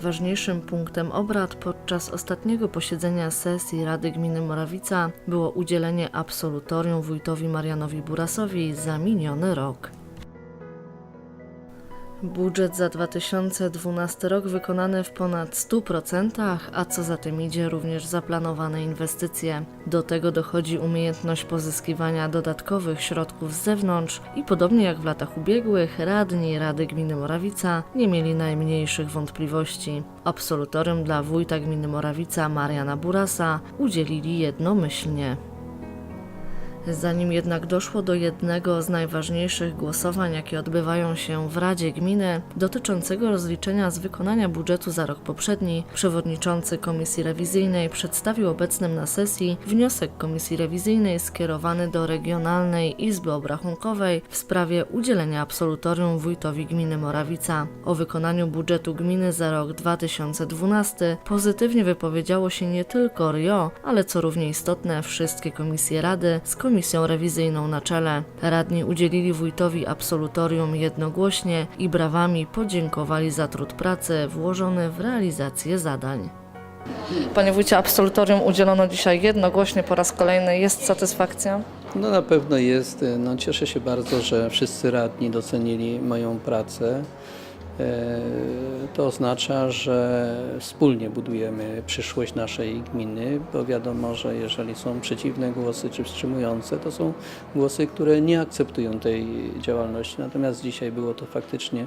najważniejszym punktem obrad podczas ostatniego posiedzenia sesji Rady Gminy Morawica było udzielenie absolutorium wójtowi Marianowi Burasowi za miniony rok. Budżet za 2012 rok wykonany w ponad 100%, a co za tym idzie również zaplanowane inwestycje. Do tego dochodzi umiejętność pozyskiwania dodatkowych środków z zewnątrz i podobnie jak w latach ubiegłych, radni Rady Gminy Morawica nie mieli najmniejszych wątpliwości. Absolutorium dla wójta gminy Morawica Mariana Burasa udzielili jednomyślnie. Zanim jednak doszło do jednego z najważniejszych głosowań, jakie odbywają się w Radzie Gminy, dotyczącego rozliczenia z wykonania budżetu za rok poprzedni, przewodniczący Komisji Rewizyjnej przedstawił obecnym na sesji wniosek Komisji Rewizyjnej skierowany do Regionalnej Izby Obrachunkowej w sprawie udzielenia absolutorium wójtowi gminy Morawica. O wykonaniu budżetu gminy za rok 2012 pozytywnie wypowiedziało się nie tylko RIO, ale co równie istotne wszystkie komisje Rady komisją rewizyjną na czele. Radni udzielili wójtowi absolutorium jednogłośnie i brawami podziękowali za trud pracy włożony w realizację zadań. Panie wójcie, absolutorium udzielono dzisiaj jednogłośnie po raz kolejny. Jest satysfakcja? No na pewno jest. No, cieszę się bardzo, że wszyscy radni docenili moją pracę. E, To oznacza, że wspólnie budujemy przyszłość naszej gminy, bo wiadomo, że jeżeli są przeciwne głosy czy wstrzymujące, to są głosy, które nie akceptują tej działalności. Natomiast dzisiaj było to faktycznie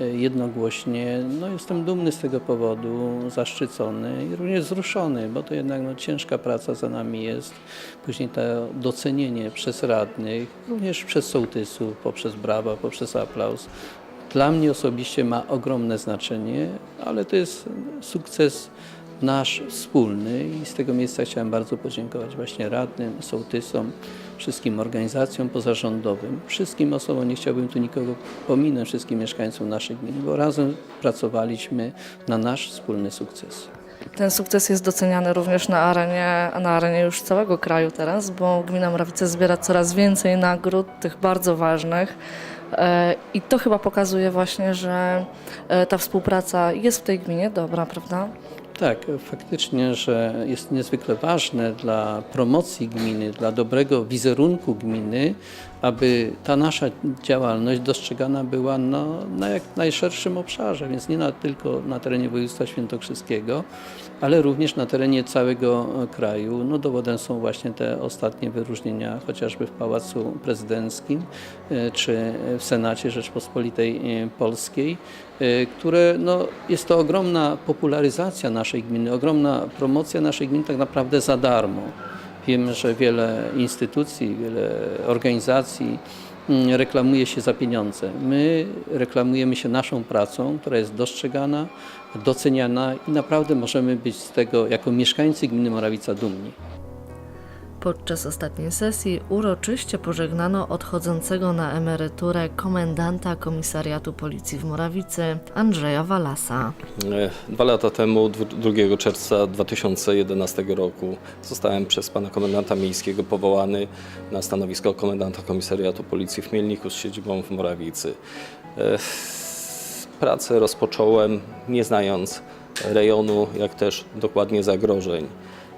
e, jednogłośnie. No, jestem dumny z tego powodu, zaszczycony i również wzruszony, bo to jednak no, ciężka praca za nami jest. Później to docenienie przez radnych, również przez sołtysów, poprzez brawa, poprzez aplauz. Dla mnie osobiście ma ogromne znaczenie, ale to jest sukces nasz wspólny i z tego miejsca chciałem bardzo podziękować właśnie radnym, sołtysom, wszystkim organizacjom pozarządowym, wszystkim osobom, nie chciałbym tu nikogo pominąć, wszystkim mieszkańcom naszej gminy, bo razem pracowaliśmy na nasz wspólny sukces. Ten sukces jest doceniany również na arenie, na arenie już całego kraju teraz, bo gmina Morawice zbiera coraz więcej nagród, tych bardzo ważnych. E, I to chyba pokazuje właśnie, że e, ta współpraca jest w tej gminie dobra, prawda? Tak, faktycznie, że jest niezwykle ważne dla promocji gminy, dla dobrego wizerunku gminy, aby ta nasza działalność dostrzegana była no, na jak najszerszym obszarze, więc nie na, tylko na terenie województwa świętokrzyskiego, ale również na terenie całego e, kraju. No, dowodem są właśnie te ostatnie wyróżnienia, chociażby w Pałacu Prezydenckim e, czy w Senacie Rzeczpospolitej e, Polskiej, które no, jest to ogromna popularyzacja naszej gminy, ogromna promocja naszej gminy tak naprawdę za darmo. Wiemy, że wiele instytucji, wiele organizacji mm, reklamuje się za pieniądze. My reklamujemy się naszą pracą, która jest dostrzegana, doceniana i naprawdę możemy być z tego jako mieszkańcy gminy Morawica dumni. Podczas ostatniej sesji uroczyście pożegnano odchodzącego na emeryturę komendanta Komisariatu Policji w Morawicy Andrzeja Walasa. E, Dwa lata temu, dwu- 2 czerwca 2011 roku, zostałem przez pana komendanta miejskiego powołany na stanowisko komendanta Komisariatu Policji w Mielniku z siedzibą w Morawicy. E, Pracę rozpocząłem nie znając rejonu, jak też dokładnie zagrożeń.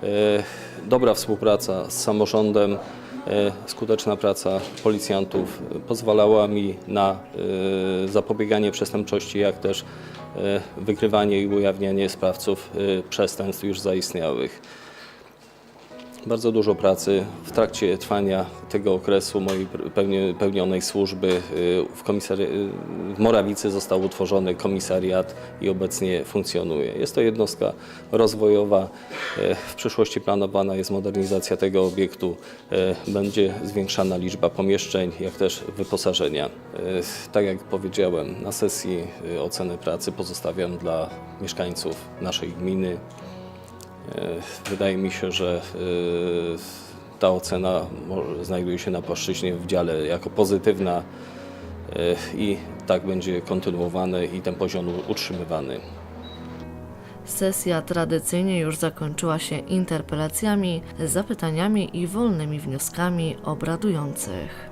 E, Dobra współpraca z samorządem, e, skuteczna praca policjantów pozwalała mi na e, zapobieganie przestępczości, jak też wykrywanie i ujawnianie sprawców przestępstw już zaistniałych. Bardzo dużo pracy w trakcie trwania tego okresu mojej pełnionej służby y, w, komisari- y, w Morawicy został utworzony komisariat i obecnie funkcjonuje. Jest to jednostka rozwojowa. Y, W przyszłości planowana jest modernizacja tego obiektu. Będzie zwiększana liczba pomieszczeń, jak też wyposażenia. Tak jak powiedziałem, na sesji oceny pracy pozostawiam dla mieszkańców naszej gminy. E, Wydaje mi się, że e, ta ocena znajduje się na płaszczyźnie w dziale jako pozytywna e, i tak będzie kontynuowany i ten poziom utrzymywany. Sesja tradycyjnie już zakończyła się interpelacjami, zapytaniami i wolnymi wnioskami obradujących.